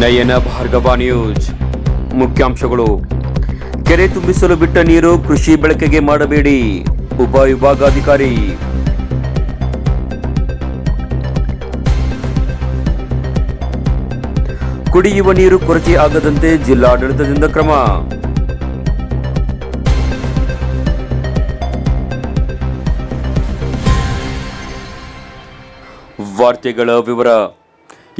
ನಯನ Bhargava news ಮುಖ್ಯಾಂಶಗಳು. ಕೆರೆ ತುಂಬಿಸಲು ಬಿಟ್ಟ ನೀರು ಕೃಷಿ ಬಳಕೆಗೆ ಮಾಡಬೇಡಿ, ಉಪ ವಿಭಾಗಾಧಿಕಾರಿ. ಕುಡಿಯುವ ನೀರು ಕೊರತೆ ಆಗದಂತೆ ಜಿಲ್ಲಾಡಳಿತದಿಂದ ಕ್ರಮ. ವಾರ್ತೆಗಳ ವಿವರ.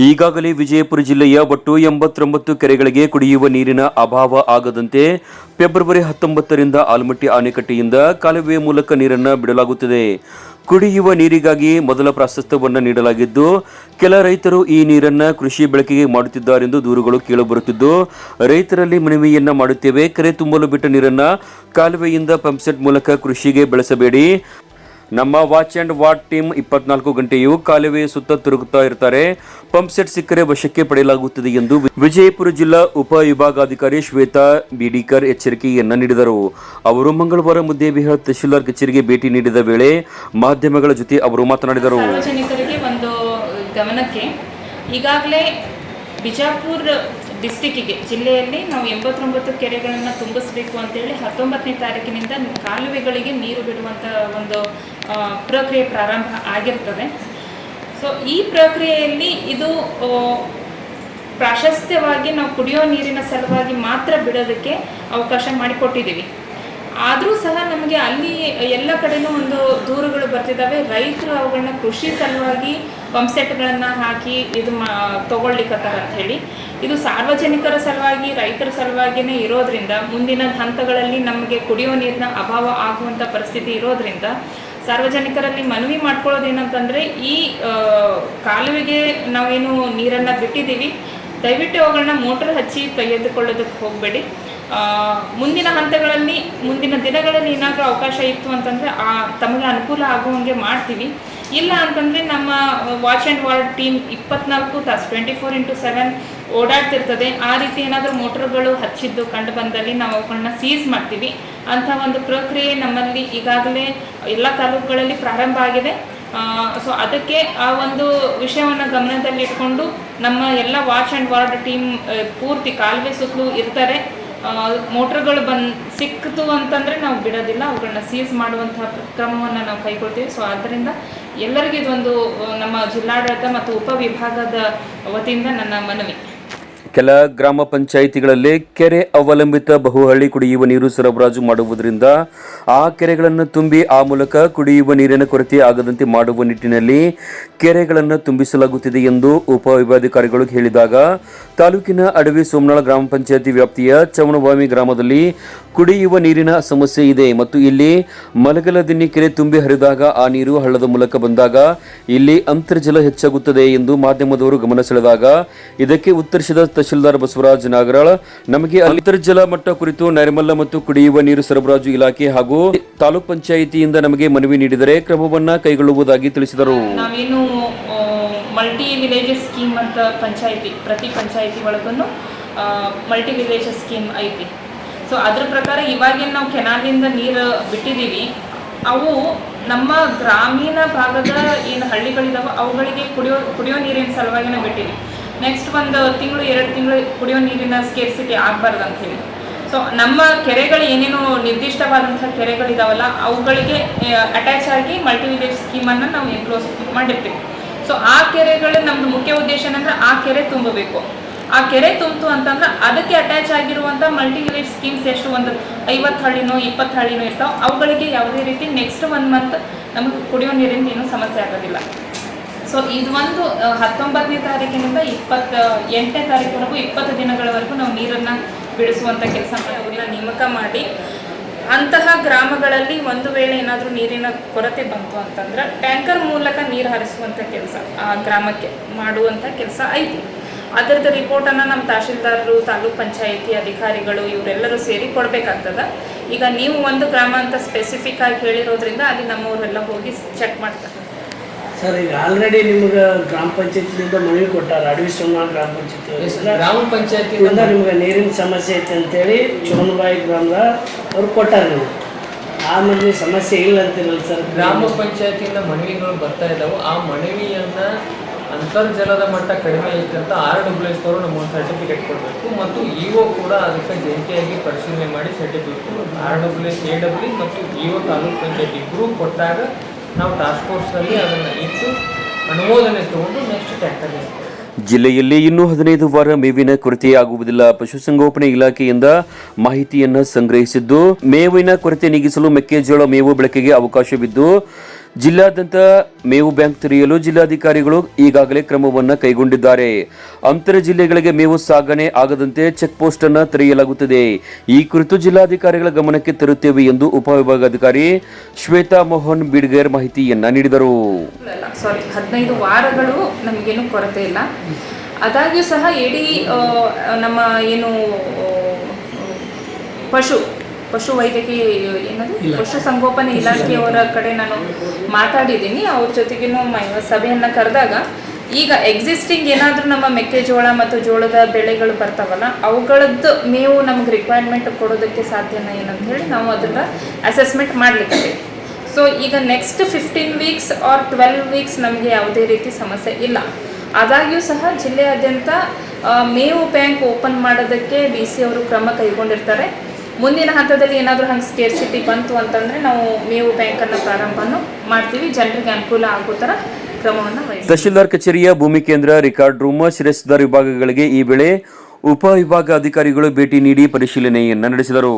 ಈಗಾಗಲೇ ವಿಜಯಪುರ ಜಿಲ್ಲೆಯ ಒಟ್ಟು ಎಂಬತ್ತೊಂಬತ್ತು ಕೆರೆಗಳಿಗೆ ಕುಡಿಯುವ ನೀರಿನ ಅಭಾವ ಆಗದಂತೆ ಫೆಬ್ರವರಿ ಹತ್ತೊಂಬತ್ತರಿಂದ ಆಲಮಟ್ಟಿ ಅಣೆಕಟ್ಟೆಯಿಂದ ಕಾಲುವೆ ಮೂಲಕ ನೀರನ್ನು ಬಿಡಲಾಗುತ್ತಿದೆ. ಕುಡಿಯುವ ನೀರಿಗಾಗಿ ಮೊದಲ ಪ್ರಾಶಸ್ತ್ಯವನ್ನು ನೀಡಲಾಗಿದ್ದು, ಕೆಲ ರೈತರು ಈ ನೀರನ್ನು ಕೃಷಿ ಬಳಕೆಗೆ ಮಾಡುತ್ತಿದ್ದಾರೆಂದು ದೂರುಗಳು ಕೇಳಬರುತ್ತಿದ್ದು, ರೈತರಲ್ಲಿ ಮನವಿಯನ್ನು ಮಾಡುತ್ತೇವೆ. ಕೆರೆ ತುಂಬಲು ಬಿಟ್ಟ ನೀರನ್ನು ಕಾಲುವೆಯಿಂದ ಪಂಪ್ಸೆಟ್ ಮೂಲಕ ಕೃಷಿಗೆ ಬಳಸಬೇಡಿ. ನಮ್ಮ ವಾಚ್ ಅಂಡ್ ವಾರ್ಡ್ ಟೀಮ್ ಇಪ್ಪತ್ನಾಲ್ಕು ಗಂಟೆಯೂ ಕಾಲುವೆಯ ಸುತ್ತ ತಿರುಗುತ್ತಾ ಇರ್ತಾರೆ. ಪಂಪ್ ಸೆಟ್ ಸಿಕ್ಕರೆ ವಶಕ್ಕೆ ಪಡೆಯಲಾಗುತ್ತದೆ ಎಂದು ವಿಜಯಪುರ ಜಿಲ್ಲಾ ಉಪ ವಿಭಾಗಾಧಿಕಾರಿ ಶ್ವೇತಾ ಬಿಡಿಕರ್ ಎಚ್ಚರಿಕೆಯನ್ನು ನೀಡಿದರು. ಅವರು ಮಂಗಳವಾರ ಮುದ್ದೇಬಿಹಾಳ್ ತಹಶೀಲ್ದಾರ್ ಕಚೇರಿಗೆ ಭೇಟಿ ನೀಡಿದ ವೇಳೆ ಮಾಧ್ಯಮಗಳ ಜೊತೆ ಅವರು ಮಾತನಾಡಿದರು. ಸಾರ್ವಜನಿಕರಿಗೆ ಒಂದು ಗಮನಕ್ಕೆ ಈಗಾಗಲೇ ಬಿಜಾಪುರ ಡಿಸ್ಟಿಕ್ಕಿಗೆ ಜಿಲ್ಲೆಯಲ್ಲಿ ನಾವು ಎಂಬತ್ತೊಂಬತ್ತು ಕೆರೆಗಳನ್ನು ತುಂಬಿಸಬೇಕು ಅಂತೇಳಿ ಹತ್ತೊಂಬತ್ತನೇ ತಾರೀಕಿನಿಂದ ಕಾಲುವೆಗಳಿಗೆ ನೀರು ಬಿಡುವಂಥ ಒಂದು ಪ್ರಕ್ರಿಯೆ ಪ್ರಾರಂಭ ಆಗಿರ್ತದೆ. ಸೊ ಈ ಪ್ರಕ್ರಿಯೆಯಲ್ಲಿ ಇದು ಪ್ರಾಶಸ್ತ್ಯವಾಗಿ ನಾವು ಕುಡಿಯೋ ನೀರಿನ ಸಲುವಾಗಿ ಮಾತ್ರ ಬಿಡೋದಕ್ಕೆ ಅವಕಾಶ ಮಾಡಿಕೊಟ್ಟಿದ್ದೀವಿ. ಆದರೂ ಸಹ ನಮಗೆ ಅಲ್ಲಿ ಎಲ್ಲ ಕಡೆನೂ ಒಂದು ದೂರುಗಳು ಬರ್ತಿದ್ದಾವೆ ರೈತರು ಅವುಗಳನ್ನ ಕೃಷಿ ಸಲುವಾಗಿ ಪಂಪ್ಸೆಟ್ಗಳನ್ನು ಹಾಕಿ ಇದು ಮಾ ತೊಗೊಳ್ಲಿಕ್ಕತ್ತಾರ ಅಂತ ಹೇಳಿ. ಇದು ಸಾರ್ವಜನಿಕರ ಸಲುವಾಗಿ, ರೈತರ ಸಲುವಾಗಿನೇ ಇರೋದ್ರಿಂದ, ಮುಂದಿನ ಹಂತಗಳಲ್ಲಿ ನಮಗೆ ಕುಡಿಯೋ ನೀರಿನ ಅಭಾವ ಆಗುವಂಥ ಪರಿಸ್ಥಿತಿ ಇರೋದ್ರಿಂದ, ಸಾರ್ವಜನಿಕರಲ್ಲಿ ಮನವಿ ಮಾಡ್ಕೊಳ್ಳೋದೇನಂತಂದರೆ ಈ ಕಾಲುವೆಗೆ ನಾವೇನು ನೀರನ್ನು ಬಿಟ್ಟಿದ್ದೀವಿ. ದಯವಿಟ್ಟು ಅವುಗಳನ್ನ ಮೋಟರ್ ಹಚ್ಚಿ ತೆಗೆದುಕೊಳ್ಳೋದಕ್ಕೆ ಹೋಗಬೇಡಿ. ಮುಂದಿನ ಹಂತಗಳಲ್ಲಿ, ಮುಂದಿನ ದಿನಗಳಲ್ಲಿ ಏನಾದರೂ ಅವಕಾಶ ಇತ್ತು ಅಂತಂದರೆ ಆ, ತಮಗೆ ಅನುಕೂಲ ಆಗುವಂಗೆ ಮಾಡ್ತೀವಿ. ಇಲ್ಲ ಅಂತಂದರೆ ನಮ್ಮ ವಾಚ್ ಆ್ಯಂಡ್ ವಾರ್ಡ್ ಟೀಮ್ ಇಪ್ಪತ್ನಾಲ್ಕು ತಾಸು ಟ್ವೆಂಟಿ ಫೋರ್ ಇಂಟು ಸೆವೆನ್ ಓಡಾಡ್ತಿರ್ತದೆ. ಆ ರೀತಿ ಏನಾದರೂ ಮೋಟರ್ಗಳು ಹಚ್ಚಿದ್ದು ಕಂಡು ಬಂದಲ್ಲಿ ನಾವು ಅವುಗಳನ್ನ ಸೀಸ್ ಮಾಡ್ತೀವಿ. ಅಂಥ ಒಂದು ಪ್ರಕ್ರಿಯೆ ನಮ್ಮಲ್ಲಿ ಈಗಾಗಲೇ ಎಲ್ಲ ತಾಲೂಕುಗಳಲ್ಲಿ ಪ್ರಾರಂಭ ಆಗಿದೆ. ಸೊ ಅದಕ್ಕೆ ಆ ಒಂದು ವಿಷಯವನ್ನು ಗಮನದಲ್ಲಿ ಇಟ್ಕೊಂಡು ನಮ್ಮ ಎಲ್ಲ ವಾಚ್ ಆ್ಯಂಡ್ ವಾರ್ಡ್ ಟೀಮ್ ಪೂರ್ತಿ ಕಾಲುವೆ ಸುತ್ತಲೂ ಇರ್ತಾರೆ. ಮೋಟ್ರ್ಗಳು ಬಂದು ಸಿಕ್ತು ಅಂತಂದರೆ ನಾವು ಬಿಡೋದಿಲ್ಲ. ಅವುಗಳನ್ನ ಸೀಸ್ ಮಾಡುವಂತಹ ಕ್ರಮವನ್ನು ನಾವು ಕೈಗೊಳ್ತೀವಿ. ಸೊ ಆದ್ದರಿಂದ ಎಲ್ಲರಿಗೂ ಇದೊಂದು, ನಮ್ಮ ಜಿಲ್ಲಾಡಳಿತ ಮತ್ತು ಉಪವಿಭಾಗದ ವತಿಯಿಂದ ನನ್ನ ಮನವಿ. ಕೆಲ ಗ್ರಾಮ ಪಂಚಾಯಿತಿಗಳಲ್ಲಿ ಕೆರೆ ಅವಲಂಬಿತ ಬಹುಹಳ್ಳಿ ಕುಡಿಯುವ ನೀರು ಸರಬರಾಜು ಮಾಡುವುದರಿಂದ ಆ ಕೆರೆಗಳನ್ನು ತುಂಬಿ ಆ ಮೂಲಕ ಕುಡಿಯುವ ನೀರಿನ ಕೊರತೆ ಆಗದಂತೆ ಮಾಡುವ ನಿಟ್ಟಿನಲ್ಲಿ ಕೆರೆಗಳನ್ನು ತುಂಬಿಸಲಾಗುತ್ತಿದೆ ಎಂದು ಉಪವಿಭಾಗಾಧಿಕಾರಿಗಳು ಹೇಳಿದಾಗ, ತಾಲೂಕಿನ ಅಡವಿ ಸೋಮನಾಳ ಗ್ರಾಮ ಪಂಚಾಯಿತಿ ವ್ಯಾಪ್ತಿಯ ಚವಣಭಾಮಿ ಗ್ರಾಮದಲ್ಲಿ ಕುಡಿಯುವ ನೀರಿನ ಸಮಸ್ಯೆ ಇದೆ ಮತ್ತು ಇಲ್ಲಿ ಮಲಗಲದಿನ್ನಿ ಕೆರೆ ತುಂಬಿ ಹರಿದಾಗ ಆ ನೀರು ಹಳ್ಳದ ಮೂಲಕ ಬಂದಾಗ ಇಲ್ಲಿ ಅಂತರ್ಜಲ ಹೆಚ್ಚಾಗುತ್ತದೆ ಎಂದು ಮಾಧ್ಯಮದವರು ಗಮನ ಸೆಳೆದಾಗ ಇದಕ್ಕೆ ಉತ್ತರಿಸಿದ ತಹಶೀಲ್ದಾರ್ ಬಸವರಾಜ್ ನಾಗರಾಳ್. ನಮಗೆ ಅಂತರ್ಜಲ ಮಟ್ಟ ಕುರಿತು ನೈರ್ಮಲ್ಯ ಮತ್ತು ಕುಡಿಯುವ ನೀರು ಸರಬರಾಜು ಇಲಾಖೆ ಹಾಗೂ ತಾಲೂಕ್ ಪಂಚಾಯಿತಿಯಿಂದ ನಮಗೆ ಮನವಿ ನೀಡಿದರೆ ಕ್ರಮವನ್ನ ಕೈಗೊಳ್ಳುವುದಾಗಿ ತಿಳಿಸಿದರು. ನಾವೇನು ಮಲ್ಟಿ ವಿಲೇಜಸ್ ಸ್ಕೀಮ್ ಅಂತ ಪಂಚಾಯಿತಿ, ಪ್ರತಿ ಪಂಚಾಯಿತಿ ಒಳಗೂ ಮಲ್ಟಿ ವಿಲೇಜಸ್ ಸ್ಕೀಮ್ ಐತಿ. ಸೊ ಅದ್ರ ಪ್ರಕಾರ ಇವಾಗೇನು ನಾವು ಕೆನಾಲಿಂದ ನೀರು ಬಿಟ್ಟಿದ್ದೀವಿ ಅವು ನಮ್ಮ ಗ್ರಾಮೀಣ ಭಾಗದ ಏನು ಹಳ್ಳಿಗಳಿದಾವೆ, ಅವುಗಳಿಗೆ ಕುಡಿಯೋ ಕುಡಿಯೋ ನೀರಿನ ಸಲುವಾಗಿನ ಬಿಟ್ಟಿವಿ ನೆಕ್ಸ್ಟ್ ಒಂದು ತಿಂಗಳು, ಎರಡು ತಿಂಗಳು ಕುಡಿಯೋ ನೀರಿನ ಸ್ಕೇರ್ಸಿಟಿ ಆಗಬಾರ್ದು ಅಂತ ಹೇಳಿ ಸೊ ನಮ್ಮ ಕೆರೆಗಳು ಏನೇನು ನಿರ್ದಿಷ್ಟವಾದಂಥ ಕೆರೆಗಳಿದಾವಲ್ಲ, ಅವುಗಳಿಗೆ ಅಟ್ಯಾಚ್ ಆಗಿ ಮಲ್ಟಿವಿಲೇಜ್ ಸ್ಕೀಮನ್ನು ನಾವು ಎನ್ಕ್ಲೋಸ್ ಮಾಡಿರ್ತೀವಿ. ಸೊ ಆ ಕೆರೆಗಳು ನಮ್ಮದು ಮುಖ್ಯ ಉದ್ದೇಶ ಏನಂದ್ರೆ ಆ ಕೆರೆ ತುಂಬಬೇಕು. ಆ ಕೆರೆ ತುಂಬಿತು ಅಂತಂದ್ರೆ ಅದಕ್ಕೆ ಅಟ್ಯಾಚ್ ಆಗಿರುವಂಥ ಮಲ್ಟಿವಿಲೇಜ್ ಸ್ಕೀಮ್ಸ್ ಎಷ್ಟು? ಒಂದು ಐವತ್ತು ಹಳ್ಳಿನೋ, ಇಪ್ಪತ್ತು ಹಳ್ಳಿನೋ ಇರ್ತಾವೆ, ಅವುಗಳಿಗೆ ಯಾವುದೇ ರೀತಿ ನೆಕ್ಸ್ಟ್ ಒನ್ ಮಂತ್ ನಮಗೆ ಕುಡಿಯೋ ನೀರಿನ ಏನೂ ಸಮಸ್ಯೆ ಆಗೋದಿಲ್ಲ. ಸೊ ಇದು ಒಂದು ಹತ್ತೊಂಬತ್ತನೇ ತಾರೀಕಿನಿಂದ ಇಪ್ಪತ್ತ ಎಂಟನೇ ತಾರೀಕುವರೆಗೂ ಇಪ್ಪತ್ತು ದಿನಗಳವರೆಗೂ ನಾವು ನೀರನ್ನು ಬಿಡಿಸುವಂಥ ಕೆಲಸ ನೇಮಕ ಮಾಡಿ, ಅಂತಹ ಗ್ರಾಮಗಳಲ್ಲಿ ಒಂದು ವೇಳೆ ಏನಾದರೂ ನೀರಿನ ಕೊರತೆ ಬಂತು ಅಂತಂದ್ರೆ ಟ್ಯಾಂಕರ್ ಮೂಲಕ ನೀರು ಹರಿಸುವಂಥ ಕೆಲಸ, ಆ, ಗ್ರಾಮಕ್ಕೆ ಮಾಡುವಂಥ ಕೆಲಸ ಐತಿ. ಅದರದ್ದು ರಿಪೋರ್ಟನ್ನು ನಮ್ಮ ತಹಶೀಲ್ದಾರರು, ತಾಲೂಕ್ ಪಂಚಾಯಿತಿ ಅಧಿಕಾರಿಗಳು ಇವರೆಲ್ಲರೂ ಸೇರಿ ಕೊಡಬೇಕಾಗ್ತದ. ಈಗ ನೀವು ಒಂದು ಗ್ರಾಮ ಅಂತ ಸ್ಪೆಸಿಫಿಕ್ ಆಗಿ ಹೇಳಿರೋದ್ರಿಂದ ಅಲ್ಲಿ ನಮ್ಮವರೆಲ್ಲ ಹೋಗಿ ಚೆಕ್ ಮಾಡ್ತಾರೆ. ಸರ್ ಈಗ ಆಲ್ರೆಡಿ ನಿಮ್ಗೆ ಗ್ರಾಮ ಪಂಚಾಯತಿಯಿಂದ ಮನವಿ ಕೊಟ್ಟಾರ ಅಡವಿ ಸೋಮನಾಳ ಗ್ರಾಮ ಪಂಚಾಯತಿ ಗ್ರಾಮ ಪಂಚಾಯತಿ ನಿಮ್ಗೆ ನೀರಿನ ಸಮಸ್ಯೆ ಐತೆ ಅಂತೇಳಿ ಚೋನಬಾಯಿ ಗ್ರಾಮದ ಅವ್ರು ಕೊಟ್ಟಾರ ನೀವು ಆಮೇಲೆ ಸಮಸ್ಯೆ ಇಲ್ಲ ಅಂತೀರಲ್ಲ ಸರ್? ಗ್ರಾಮ ಪಂಚಾಯತಿಯಿಂದ ಮನವಿಗಳು ಬರ್ತಾ ಇದ್ದಾವೆ ಆ ಮನವಿಯನ್ನ ಅಂತರ್ಜಲದ ಮಟ್ಟ ಕಡಿಮೆ ಐತೆ ಅಂತ ಆರ್ ಡಬ್ಲ್ಯೂ ಎಸ್ ಅವರು ನಮಗೊಂದು ಸರ್ಟಿಫಿಕೇಟ್ ಕೊಡಬೇಕು. ಮತ್ತು ಇಒ ಕೂಡ ಅದಕ್ಕೆ ಜಂಟಿಯಾಗಿ ಪರಿಶೀಲನೆ ಮಾಡಿ certificate R W S A W ಮತ್ತು ಇಒ ತಾಲೂಕು ಪಂಚಾಯತ್ ಇಬ್ಬರೂ ಕೊಟ್ಟಾಗ ನಾವು ಟಾಸ್ಕ್ ಫೋರ್ಸ್ನಲ್ಲಿ ಅದನ್ನು ಇಟ್ಟು ಅನುಮೋದನೆ ತಗೊಂಡು ನೆಕ್ಸ್ಟ್ ಟ್ಯಾಕ್ಟರ್ ಜಿಲ್ಲೆಯಲ್ಲಿ ಇನ್ನೂ ಹದಿನೈದು ವಾರ ಮೇವಿನ ಕೊರತೆಯಾಗುವುದಿಲ್ಲ. ಪಶುಸಂಗೋಪನೆ ಇಲಾಖೆಯಿಂದ ಮಾಹಿತಿಯನ್ನು ಸಂಗ್ರಹಿಸಿದ್ದು, ಮೇವಿನ ಕೊರತೆ ನೀಗಿಸಲು ಮೆಕ್ಕೆಜೋಳ ಮೇವು ಬಳಕೆಗೆ ಅವಕಾಶವಿದ್ದು ಜಿಲ್ಲಾದ್ಯಂತ ಮೇವು ಬ್ಯಾಂಕ್ ತೆರೆಯಲು ಜಿಲ್ಲಾಧಿಕಾರಿಗಳು ಈಗಾಗಲೇ ಕ್ರಮವನ್ನು ಕೈಗೊಂಡಿದ್ದಾರೆ. ಅಂತರ ಜಿಲ್ಲೆಗಳಿಗೆ ಮೇವು ಸಾಗಣೆ ಆಗದಂತೆ ಚೆಕ್ ಪೋಸ್ಟ್ ಅನ್ನು ತೆರೆಯಲಾಗುತ್ತದೆ. ಈ ಕುರಿತು ಜಿಲ್ಲಾಧಿಕಾರಿಗಳ ಗಮನಕ್ಕೆ ತರುತ್ತೇವೆ ಎಂದು ಉಪವಿಭಾಗಾಧಿಕಾರಿ ಶ್ವೇತಾ ಮೋಹನ್ ಬಿಡ್ಗೇರ್ ಮಾಹಿತಿಯನ್ನ ನೀಡಿದರು. ಸಾರಿ ಹದಿನೈದು ವಾರಗಳು ನಮಗೇನು ಕೊರತೆ ಇಲ್ಲ. ಆದಾಗ್ಯೂ ಸಹ ಇಡೀ ನಮ್ಮ ಏನು ಪಶು ಪಶು ವೈದ್ಯಕೀಯ ಏನದು? ಪಶು ಸಂಗೋಪನೆ ಇಲಾಖೆಯವರ ಕಡೆ ನಾನು ಮಾತಾಡಿದ್ದೀನಿ. ಅವ್ರ ಜೊತೆಗೇನು ಸಭೆಯನ್ನು ಸಭೆಯನ್ನ ಕರೆದಾಗ ಈಗ ಎಕ್ಸಿಸ್ಟಿಂಗ್ ಏನಾದರೂ ನಮ್ಮ ಮೆಕ್ಕೆಜೋಳ ಮತ್ತು ಜೋಳದ ಬೆಳೆಗಳು ಬರ್ತಾವಲ್ಲ ಅವುಗಳದ್ದು ಮೇವು ನಮ್ಗೆ ರಿಕ್ವೈರ್ಮೆಂಟ್ ಕೊಡೋದಕ್ಕೆ ಸಾಧ್ಯನ ಏನಂತ ಹೇಳಿ ನಾವು ಅದನ್ನ ಅಸೆಸ್ಮೆಂಟ್ ಮಾಡ್ಲಿಕ್ಕೆ ಸೊ ಈಗ next fifteen weeks or twelve weeks ನಮಗೆ ಯಾವುದೇ ರೀತಿ ಸಮಸ್ಯೆ ಇಲ್ಲ. ಆದಾಗ್ಯೂ ಸಹ ಜಿಲ್ಲೆಯಾದ್ಯಂತ ಮೇವು ಬ್ಯಾಂಕ್ ಓಪನ್ ಮಾಡೋದಕ್ಕೆ ಬಿ ಸಿ ಅವರು ಕ್ರಮ ಕೈಗೊಂಡಿರ್ತಾರೆ. ಮುಂದಿನ ಹಂತದಲ್ಲಿ ಏನಾದರೂ ಹಂಗೆ ಸ್ಕೇರ್ಸಿಟಿ ಬಂತು ಅಂತಂದರೆ ನಾವು ಮೇವು ಬ್ಯಾಂಕನ್ನು ಪ್ರಾರಂಭವನ್ನು ಮಾಡ್ತೀವಿ. ಜನರಿಗೆ ಅನುಕೂಲ ಆಗೋ ಥರ ಕ್ರಮವನ್ನು ತಹಶೀಲ್ದಾರ್ ಕಚೇರಿಯ ಭೂಮಿ ಕೇಂದ್ರ ರಿಕಾರ್ಡ್ ರೂಮ್ ಶಿರಸ್ದಾರ್ ವಿಭಾಗಗಳಿಗೆ ಈ ವೇಳೆ ಉಪವಿಭಾಗ ಅಧಿಕಾರಿಗಳು ಭೇಟಿ ನೀಡಿ ಪರಿಶೀಲನೆಯನ್ನ ನಡೆಸಿದರು.